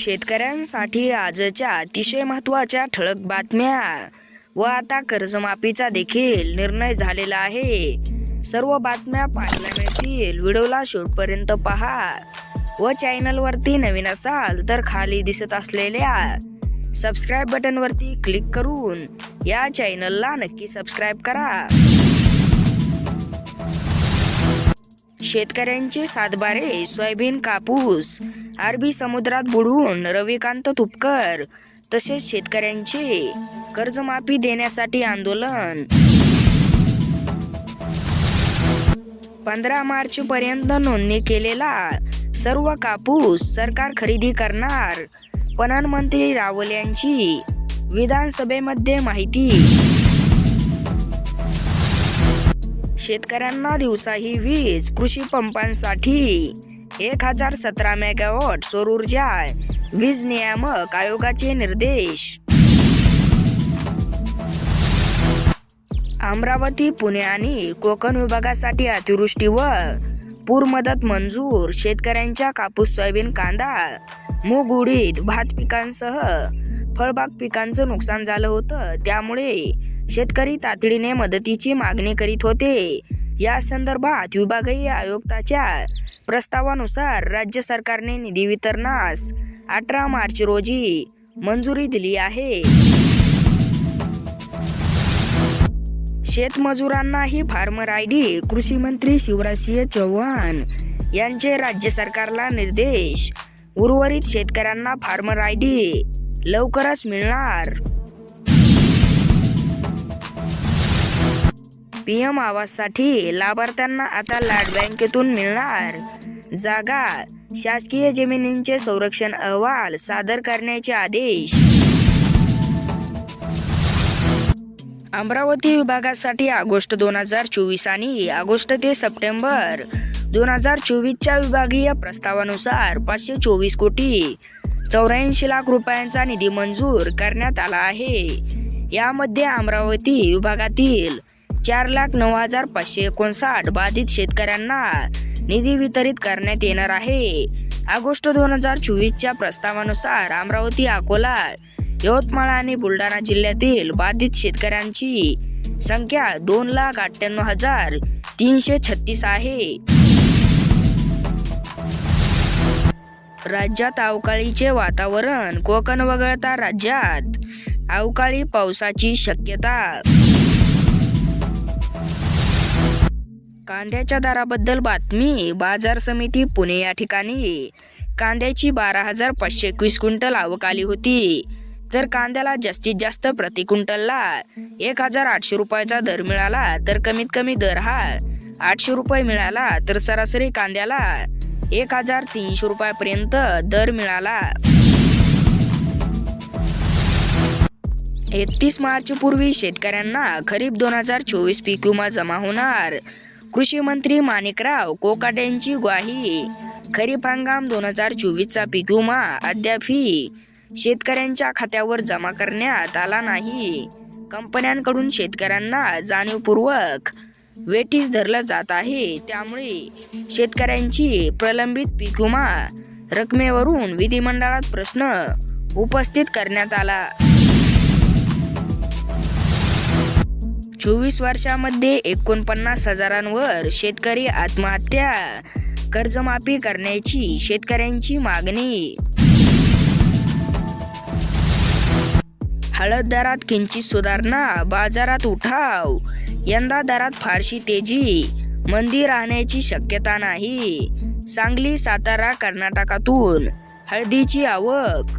शेतकऱ्यांसाठी आजच्या अतिशय महत्त्वाच्या ठळक बातम्या. व आता कर्जमाफीचा देखील निर्णय झालेला आहे. सर्व बातम्या पाहायला मिळतील व्हिडिओला शेवटपर्यंत पहा. व चॅनलवरती नवीन असाल तर खाली दिसत असलेल्या सबस्क्राईब बटनवरती क्लिक करून या चॅनलला नक्की सबस्क्राईब करा. शेतकऱ्यांचे सातबारे सोयाबीन कापूस अरबी समुद्रात बुडवून रविकांत तुपकर तसेच शेतकऱ्यांचे कर्जमाफी देण्यासाठी आंदोलन. पंधरा मार्च पर्यंत नोंदणी केलेला सर्व कापूस सरकार खरेदी करणार पणन मंत्री रावल यांची विधानसभेमध्ये माहिती. शेतकऱ्यांना दिवसाही वीज कृषी पंपांसाठी एक हजार सतरा मेगावॉट सौर ऊर्जा वीज नियामक आयोगाचे निर्देश. अमरावती पुणे आणि कोकण विभागासाठी अतिवृष्टी व पूर मदत मंजूर शेतकऱ्यांच्या कापूस सोयाबीन कांदा मूग उडीद भात पिकांसह फळबाग पिकांचं नुकसान झालं होतं. त्यामुळे शेतकरी तातडीने मदतीची मागणी करीत होते. या संदर्भात विभागीय आयुक्ताच्या प्रस्तावानुसार राज्य सरकारने निधी वितरणास अठरा मार्च रोजी मंजुरी दिली आहे. शेतमजुरांनाही फार्मर आय डी कृषी मंत्री शिवराजसिंह चौहान यांचे राज्य सरकारला निर्देश. उर्वरित शेतकऱ्यांना फार्मर आय डी लवकरच मिळणार. पीएम आवाससाठी लाभार्थ्यांना आता लाड बँकेतून मिळणार. जागा शासकीय जमिनींचे संरक्षण अहवाल सादर करण्याचे आदेश. अमरावती विभागासाठी ऑगस्ट दोन हजार चोवीस आणि ऑगस्ट ते सप्टेंबर दोन हजार चोवीसच्या विभागीय प्रस्तावानुसार पाचशे चोवीस कोटी चौऱ्याऐंशी लाख रुपयांचा निधी मंजूर करण्यात आला आहे. यामध्ये अमरावती विभागातील चार लाख नऊ हजार पाचशे एकोणसाठ बाधित शेतकऱ्यांना निधी वितरित करण्यात येणार आहे. ऑगस्ट दोन हजार चोवीसच्या प्रस्तावानुसार अमरावती अकोला यवतमाळ आणि बुलढाणा जिल्ह्यातील बाधित शेतकऱ्यांची संख्या दोन लाख अठ्ठ्याण्णव हजार तीनशे छत्तीस आहे. राज्यात अवकाळीचे वातावरण कोकण वगळता राज्यात अवकाळी पावसाची शक्यता कांद्याच्या दराबद्दल बातमी. बाजार समिती पुणे या ठिकाणी. कांद्याची बारा हजार पाचशे एकवीस क्विंटल आवक आली होती. तर कांद्याला जास्तीत जास्त प्रति क्विंटलला एक हजार आठशे रुपयाचा दर मिळाला तर कमीत कमी दर हा आठशे रुपये मिळाला. तर सरासरी कांद्याला एक हजार तीनशे रुपयापर्यंत दर मिळाला. एकतीस मार्च पूर्वी शेतकऱ्यांना खरीप दोन हजार चोवीस पीक विमा जमा होणार. कृषी मंत्री माणिकराव कोकाट्यांची ग्वाही. खरीप हंगाम दोन हजार चोवीसचा पीक विमा अद्यापही शेतकऱ्यांच्या खात्यावर जमा करण्यात आला नाही. कंपन्यांकडून शेतकऱ्यांना जाणीवपूर्वक वेठीस धरलं जात आहे. त्यामुळे शेतकऱ्यांची प्रलंबित पीक विमा रकमेवरून विधिमंडळात प्रश्न उपस्थित करण्यात आला. चोवीस वर्षामध्ये एकोणपन्नास हजारांवर शेतकरी आत्महत्या कर्जमाफी करण्याची शेतकऱ्यांची मागणी. हळद दरात किंचित सुधारणा बाजारात उठाव. यंदा दरात फारशी तेजी मंदी राहण्याची शक्यता नाही. सांगली सातारा कर्नाटकातून हळदीची आवक.